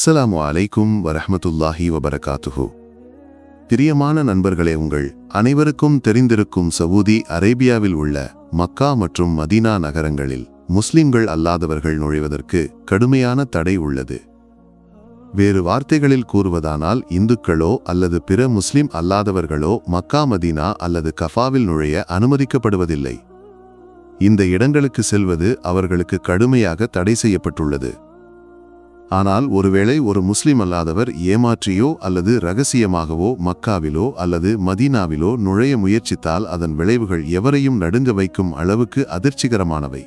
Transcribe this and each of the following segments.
அஸ்ஸலாமு அலைக்கும் வரஹ்மத்துல்லாஹி வபரகாத்துஹு. பிரியமான நண்பர்களே உங்கள் அனைவருக்கும் தெரிந்திருக்கும் சவூதி அரேபியாவில் உள்ள மக்கா மற்றும் மதீனா நகரங்களில் முஸ்லிம்கள் அல்லாதவர்கள் நுழைவதற்கு கடுமையான தடை உள்ளது. வேறு வார்த்தைகளில் கூறுவதானால் இந்துக்களோ அல்லது பிற முஸ்லிம் அல்லாதவர்களோ மக்கா மதீனா அல்லது கஃபாவில் நுழைய அனுமதிக்கப்படுவதில்லை. இந்த இடங்களுக்கு செல்வது அவர்களுக்கு கடுமையாக தடை செய்யப்பட்டுள்ளது. ஆனால் ஒருவேளை ஒரு முஸ்லிம் அல்லாதவர் ஏமாற்றியோ அல்லது ரகசியமாகவோ மக்காவிலோ அல்லது மதீனாவிலோ நுழைய முயற்சித்தால் அதன் விளைவுகள் எவரையும் நடுங்க வைக்கும் அளவுக்கு அதிர்ச்சிகரமானவை.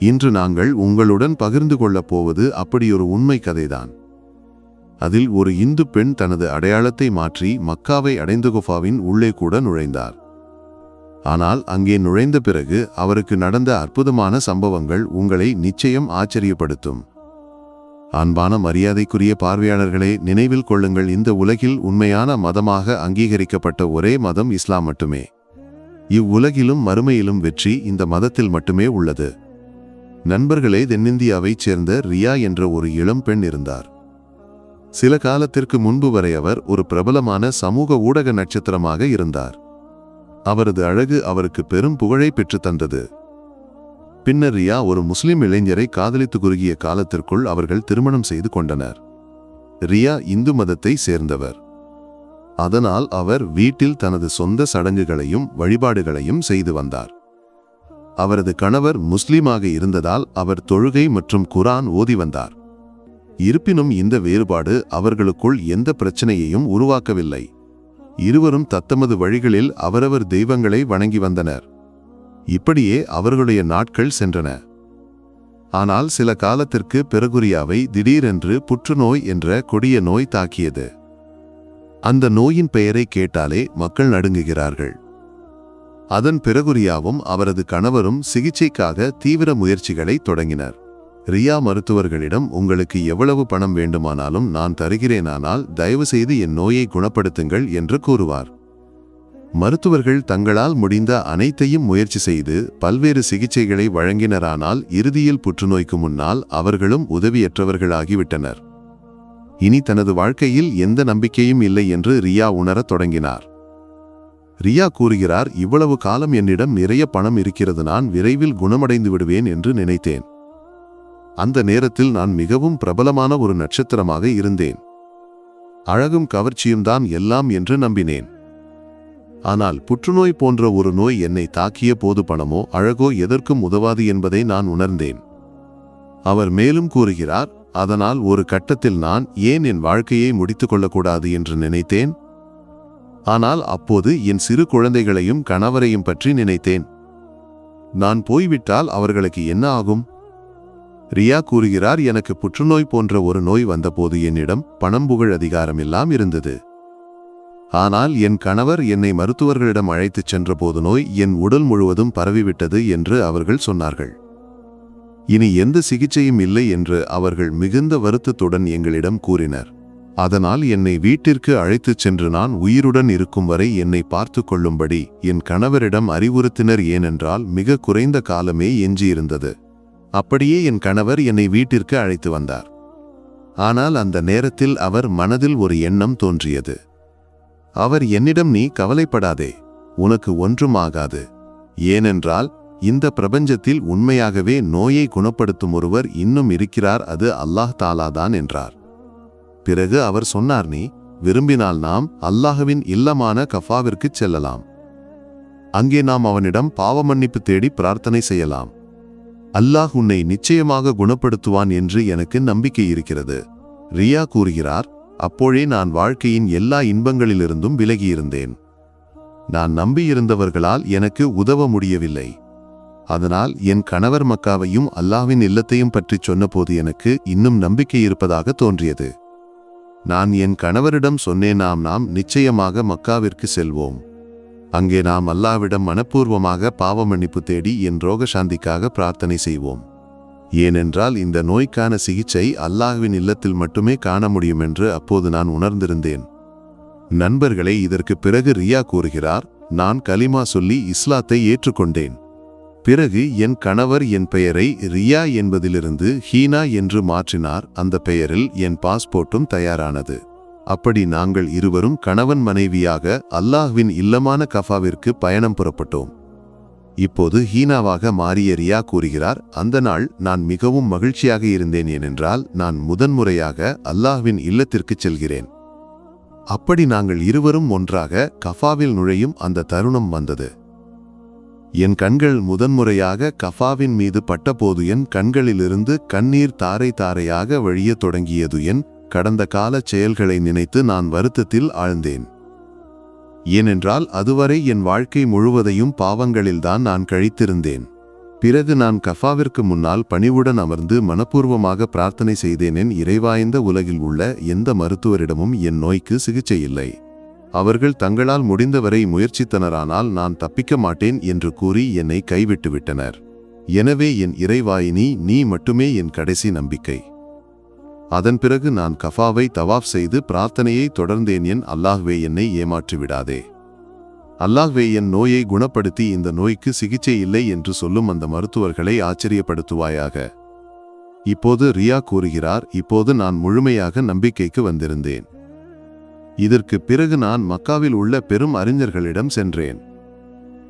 இன்று நாங்கள் உங்களுடன் பகிர்ந்து கொள்ளப் போவது அப்படியொரு உண்மை கதைதான். அதில் ஒரு இந்து பெண் தனது அடையாளத்தை மாற்றி மக்காவை அடைந்த குஃபாவின் உள்ளே கூட நுழைந்தார். ஆனால் அங்கே நுழைந்த பிறகு அவருக்கு நடந்த அற்புதமான சம்பவங்கள் உங்களை நிச்சயம் ஆச்சரியப்படுத்தும். அன்பான மரியாதைக்குரிய பார்வையாளர்களே நினைவில் கொள்ளுங்கள் இந்த உலகில் உண்மையான மதமாக அங்கீகரிக்கப்பட்ட ஒரே மதம் இஸ்லாம் மட்டுமே. இவ்வுலகிலும் மறுமையிலும் வெற்றி இந்த மதத்தில் மட்டுமே உள்ளது. நண்பர்களே தென்னிந்தியாவைச் சேர்ந்த ரியா என்ற ஒரு இளம் பெண் இருந்தார். சில காலத்திற்கு முன்பு வரை அவர் ஒரு பிரபலமான சமூக ஊடக நட்சத்திரமாக இருந்தார். அவரது அழகு அவருக்கு பெரும் புகழை பெற்றுத் தந்தது. பின்னர் ரியா ஒரு முஸ்லிம் இளைஞரை காதலித்து குறுகிய காலத்திற்குள் அவர்கள் திருமணம் செய்து கொண்டனர். ரியா இந்து மதத்தை சேர்ந்தவர். அதனால் அவர் வீட்டில் தனது சொந்த சடங்குகளையும் வழிபாடுகளையும் செய்து வந்தார். அவரது கணவர் முஸ்லீமாக இருந்ததால் அவர் தொழுகை மற்றும் குரான் ஓதி வந்தார். இருப்பினும் இந்த வேறுபாடு அவர்களுக்குள் எந்த பிரச்சனையையும் உருவாக்கவில்லை. இருவரும் தத்தமது வழிகளில் அவரவர் தெய்வங்களை வணங்கி வந்தனர். இப்படியே அவர்களுடைய நாட்கள் சென்றன. ஆனால் சில காலத்திற்கு பெருகுரியாவை திடீரென்று புற்றுநோய் என்ற கொடிய நோய் தாக்கியது. அந்த நோயின் பெயரை கேட்டாலே மக்கள் நடுங்குகிறார்கள். அதன் பிறகுரியாவும் அவரது கணவரும் சிகிச்சைக்காக தீவிர முயற்சிகளை தொடங்கினர். ரியா மருத்துவர்களிடம் உங்களுக்கு எவ்வளவு பணம் வேண்டுமானாலும் நான் தருகிறேனானால் தயவுசெய்து என் நோயை குணப்படுத்துங்கள் என்று கூறுவார். மருத்துவர்கள் தங்களால் முடிந்த அனைத்தையும் முயற்சி செய்து பல்வேறு சிகிச்சைகளை வழங்கினரானால் இறுதியில் புற்றுநோய்க்கு முன்னால் அவர்களும் உதவியற்றவர்களாகிவிட்டனர். இனி தனது வாழ்க்கையில் எந்த நம்பிக்கையும் இல்லை என்று ரியா உணரத் தொடங்கினார். ரியா கூறுகிறார் இவ்வளவு காலம் என்னிடம் நிறைய பணம் இருக்கிறது நான் விரைவில் குணமடைந்து விடுவேன் என்று நினைத்தேன். அந்த நேரத்தில் நான் மிகவும் பிரபலமான ஒரு நட்சத்திரமாக இருந்தேன். அழகும் கவர்ச்சியும் தான் எல்லாம் என்று நம்பினேன். ஆனால் புற்றுநோய் போன்ற ஒரு நோய் என்னை தாக்கிய போது பணமோ அழகோ எதற்கும் உதவாது என்பதை நான் உணர்ந்தேன். அவர் மேலும் கூறுகிறார் அதனால் ஒரு கட்டத்தில் நான் ஏன் என் வாழ்க்கையை முடித்துக் கொள்ளக்கூடாது என்று நினைத்தேன்? ஆனால் அப்போது என் சிறு குழந்தைகளையும் கணவரையும் பற்றி நினைத்தேன். நான் போய்விட்டால் அவர்களுக்கு என்ன ஆகும்? ரியா கூறுகிறார் எனக்கு புற்றுநோய் போன்ற ஒரு நோய் வந்தபோது என்னிடம் பணம் புகழ் அதிகாரம் எல்லாம் இருந்தது. ஆனால் என் கணவர் என்னை மருத்துவர்களிடம் அழைத்துச் சென்றபோது நோய் என் உடல் முழுவதும் பரவிவிட்டது என்று அவர்கள் சொன்னார்கள். இனி எந்த சிகிச்சையும் இல்லை என்று அவர்கள் மிகுந்த வருத்தத்துடன் எங்களிடம் கூறினர். அதனால் என்னை வீட்டிற்கு அழைத்துச் சென்று நான் உயிருடன் இருக்கும் வரை என்னை பார்த்து கொள்ளும்படி என் கணவரிடம் அறிவுறுத்தினர். ஏனென்றால் மிக குறைந்த காலமே எஞ்சியிருந்தது. அப்படியே என் கணவர் என்னை வீட்டிற்கு அழைத்து வந்தார். ஆனால் அந்த நேரத்தில் அவர் மனதில் ஒரு எண்ணம் தோன்றியது. அவர் என்னிடம் நீ கவலைப்படாதே உனக்கு ஒன்றும் ஆகாது ஏனென்றால் இந்த பிரபஞ்சத்தில் உண்மையாகவே நோயை குணப்படுத்தும் ஒருவர் இன்னும் இருக்கிறார் அது அல்லாஹ் தாலாதான் என்றார். பிறகு அவர் சொன்னார் நீ விரும்பினால் நாம் அல்லாஹுவின் இல்லமான கஃபாவிற்குச் செல்லலாம். அங்கே நாம் அவனிடம் பாவமன்னிப்பு தேடி பிரார்த்தனை செய்யலாம். அல்லாஹ் உன்னை நிச்சயமாக குணப்படுத்துவான் என்று எனக்கு நம்பிக்கை இருக்கிறது. ரியா கூறுகிறார் அப்போழே நான் வாழ்க்கையின் எல்லா இன்பங்களிலிருந்தும் விலகியிருந்தேன். நான் நம்பியிருந்தவர்களால் எனக்கு உதவ முடியவில்லை. அதனால் என் கணவர் மக்காவையும் அல்லாஹ்வின் இல்லத்தையும் பற்றிச் சொன்னபோது எனக்கு இன்னும் நம்பிக்கை இருப்பதாக தோன்றியது. நான் என் கணவரிடம் சொன்னேன் நாம் நாம் நிச்சயமாக மக்காவிற்கு செல்வோம். அங்கே நாம் அல்லாவிடம் மனப்பூர்வமாக பாவமன்னிப்பு தேடி என் ரோகசாந்திக்காக பிரார்த்தனை செய்வோம். ஏனென்றால் இந்த நோய்க்கான சிகிச்சை அல்லாஹ்வின் இல்லத்தில் மட்டுமே காண முடியும் என்று அப்போது நான் உணர்ந்திருந்தேன். நண்பர்களே இதற்கு பிறகு ரியா கூறுகிறார் நான் கலிமா சொல்லி இஸ்லாத்தை ஏற்றுக்கொண்டேன். பிறகு என் கணவர் என் பெயரை ரியா என்பதிலிருந்து ஹீனா என்று மாற்றினார் அந்த பெயரில் என் பாஸ்போர்ட்டும் தயாரானது. அப்படி நாங்கள் இருவரும் கணவன் மனைவியாக அல்லாஹ்வின் இல்லமான கஃபாவிற்கு பயணம் புறப்பட்டோம். இப்போது ஹீனாவாக மாறிய ரியா கூறுகிறார் அந்த நாள் நான் மிகவும் மகிழ்ச்சியாக இருந்தேன் ஏனென்றால் நான் முதன்முறையாக அல்லாஹ்வின் இல்லத்திற்குச் செல்கிறேன். அப்படி நாங்கள் இருவரும் ஒன்றாக கஃபாவில் நுழையும் அந்த தருணம் வந்தது. என் கண்கள் முதன்முறையாக கஃபாவின் மீது பட்டபோது என் கண்களிலிருந்து கண்ணீர் தாரை தாரையாக வழியத் தொடங்கியது என் கடந்த காலச் செயல்களை நினைத்து நான் வருத்தத்தில் ஆழ்ந்தேன். ஏனென்றால் அதுவரை என் வாழ்க்கை முழுவதையும் பாவங்களில்தான் நான் கழித்திருந்தேன். பிறகு நான் கஃபாவிற்கு முன்னால் பணிவுடன் அமர்ந்து மனப்பூர்வமாக பிரார்த்தனை செய்தேனென் இறைவாய்ந்த உலகில் உள்ள எந்த மருத்துவரிடமும் என் நோய்க்கு சிகிச்சை இல்லை. அவர்கள் தங்களால் முடிந்தவரை முயற்சித்தனரானால் நான் தப்பிக்க மாட்டேன் என்று கூறி என்னை கைவிட்டுவிட்டனர். எனவே என் இறைவாயினி நீ மட்டுமே என் கடைசி நம்பிக்கை. அதன் பிறகு நான் கஃபாவை தவாஃப் செய்து பிரார்த்தனையை தொடர்ந்தேன். என் அல்லாஹ்வே என்னை ஏமாற்றி விடாதே அல்லாஹ்வே என் நோயை குணப்படுத்தி இந்த நோய்க்கு சிகிச்சை இல்லை என்று சொல்லும் அந்த மருத்துவர்களை ஆச்சரியப்படுத்துவாயாக. இப்போது ரியா கூறுகிறார் இப்போது நான் முழுமையாக நம்பிக்கைக்கு வந்திருந்தேன். இதற்கு பிறகு நான் மக்காவில் உள்ள பெரும் அறிஞர்களிடம் சென்றேன்.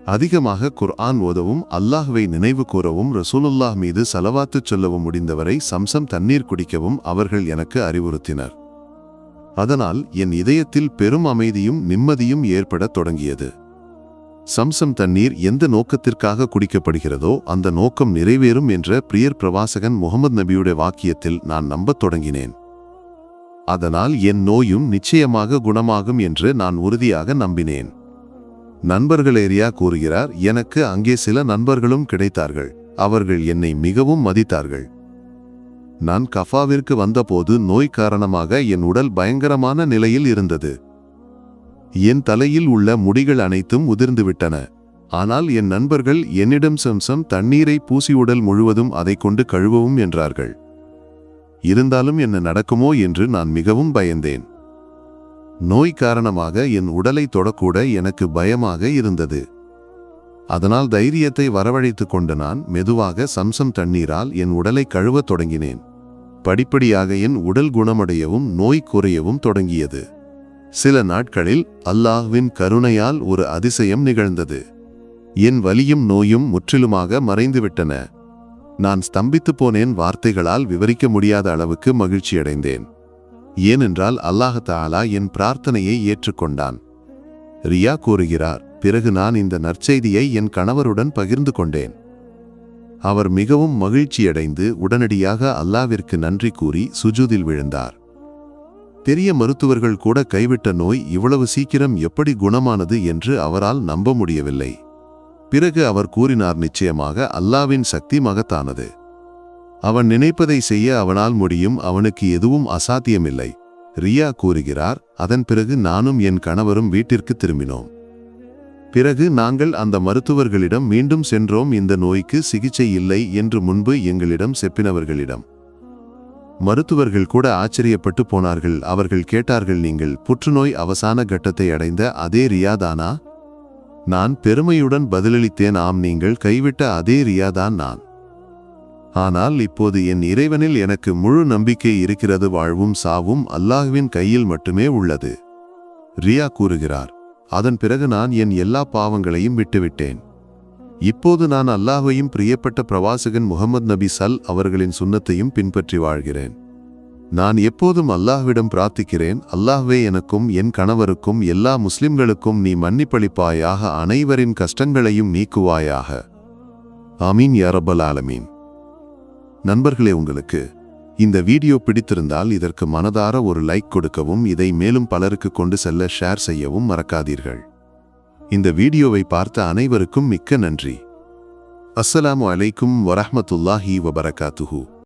அதிகமாக குர்ஆன் ஓதவும் அல்லாஹ்வை நினைவு கூறவும் ரசூலுல்லாஹ் மீது சலவாத்துச் சொல்லவும் முடிந்தவரை சம்சம் தண்ணீர் குடிக்கவும் அவர்கள் எனக்கு அறிவுறுத்தினர். அதனால் என் இதயத்தில் பெரும் அமைதியும் நிம்மதியும் ஏற்படத் தொடங்கியது. சம்சம் தண்ணீர் எந்த நோக்கத்திற்காக குடிக்கப்படுகிறதோ அந்த நோக்கம் நிறைவேறும் என்ற பிரியர் பிரவாசகன் முகமது நபியுடைய வாக்கியத்தில் நான் நம்பத் தொடங்கினேன். அதனால் என் நோயும் நிச்சயமாக குணமாகும் என்று நான் உறுதியாக நம்பினேன். நண்பர்கள் ஏரியா கூறுகிறார் எனக்கு அங்கே சில நண்பர்களும் கிடைத்தார்கள். அவர்கள் என்னை மிகவும் மதித்தார்கள். நான் கஃபாவிற்கு வந்தபோது நோய் காரணமாக என் உடல் பயங்கரமான நிலையில் இருந்தது. என் தலையில் உள்ள முடிகள் அனைத்தும் உதிர்ந்துவிட்டன. ஆனால் என் நண்பர்கள் என்னிடம் சம்சம் தண்ணீரை பூசி உடல் முழுவதும் அதைக் கொண்டு கழுவவும் என்றார்கள். இருந்தாலும் என்ன நடக்குமோ என்று நான் மிகவும் பயந்தேன். நோய் காரணமாக என் உடலை தொடக்கூட எனக்கு பயமாக இருந்தது. அதனால் தைரியத்தை வரவழைத்துக் கொண்டு நான் மெதுவாக சம்சம் தண்ணீரால் என் உடலை கழுவத் தொடங்கினேன். படிப்படியாக என் உடல் குணமடையவும் நோய் குறையவும் தொடங்கியது. சில நாட்களில் அல்லாஹ்வின் கருணையால் ஒரு அதிசயம் நிகழ்ந்தது. என் வலியும் நோயும் முற்றிலுமாக மறைந்துவிட்டன. நான் ஸ்தம்பித்துப் போனேன் வார்த்தைகளால் விவரிக்க முடியாத அளவுக்கு மகிழ்ச்சியடைந்தேன். ஏனென்றால் அல்லாஹ் என் பிரார்த்தனையை ஏற்றுக்கொண்டான். ரியா கூறுகிறார் பிறகு நான் இந்த நற்செய்தியை என் கணவருடன் பகிர்ந்து கொண்டேன். அவர் மிகவும் மகிழ்ச்சியடைந்து உடனடியாக அல்லாவிற்கு நன்றி கூறி சுஜூதில் விழுந்தார். பெரிய மருத்துவர்கள் கூட கைவிட்ட நோய் இவ்வளவு சீக்கிரம் எப்படி குணமானது என்று அவரால் நம்ப முடியவில்லை. பிறகு அவர் கூறினார் நிச்சயமாக அல்லாவின் சக்தி மகத்தானது. அவன் நினைப்பதை செய்ய அவனால் முடியும் அவனுக்கு எதுவும் அசாத்தியமில்லை. ரியா கூறுகிறார் அதன் பிறகு நானும் என் கணவரும் வீட்டிற்கு திரும்பினோம். பிறகு நாங்கள் அந்த மருத்துவர்களிடம் மீண்டும் சென்றோம் இந்த நோய்க்கு சிகிச்சை இல்லை என்று முன்பு எங்களிடம் செப்பினவர்களிடம். மருத்துவர்கள் கூட ஆச்சரியப்பட்டு போனார்கள் அவர்கள் கேட்டார்கள் நீங்கள் புற்றுநோய் அவசான கட்டத்தை அடைந்த அதே ரியாதானா நான் பெருமையுடன் பதிலளித்தேன் ஆம் நீங்கள் கைவிட்ட அதே ரியாதான் நான். ஆனால் இப்போது என் இறைவனில் எனக்கு முழு நம்பிக்கை இருக்கிறது வாழ்வும் சாவும் அல்லாஹ்வின் கையில் மட்டுமே உள்ளது. ரியா கூறுகிறார் அதன் பிறகு நான் என் எல்லா பாவங்களையும் விட்டுவிட்டேன். இப்போது நான் அல்லாஹ்வையும் பிரியப்பட்ட பிரவாசகன் முகமது நபி சல் அவர்களின் சுன்னத்தையும் பின்பற்றி வாழ்கிறேன். நான் எப்போதும் அல்லாஹ்விடம் பிரார்த்திக்கிறேன் அல்லாஹ்வே எனக்கும் என் கணவருக்கும் எல்லா முஸ்லிம்களுக்கும் நீ மன்னிப்பளிப்பாயாக அனைவரின் கஷ்டங்களையும் நீக்குவாயாக. ஆமீன் யாரபல் ஆலமீன். நண்பர்களே உங்களுக்கு இந்த வீடியோ பிடித்திருந்தால் இதற்கு மனதார ஒரு லைக் கொடுக்கவும் இதை மேலும் பலருக்கு கொண்டு செல்ல ஷேர் செய்யவும் மறக்காதீர்கள். இந்த வீடியோவை பார்த்த அனைவருக்கும் மிக்க நன்றி. அஸ்ஸலாமு அலைக்கும் வரஹ்மத்துல்லாஹி வபரகாத்துஹூ.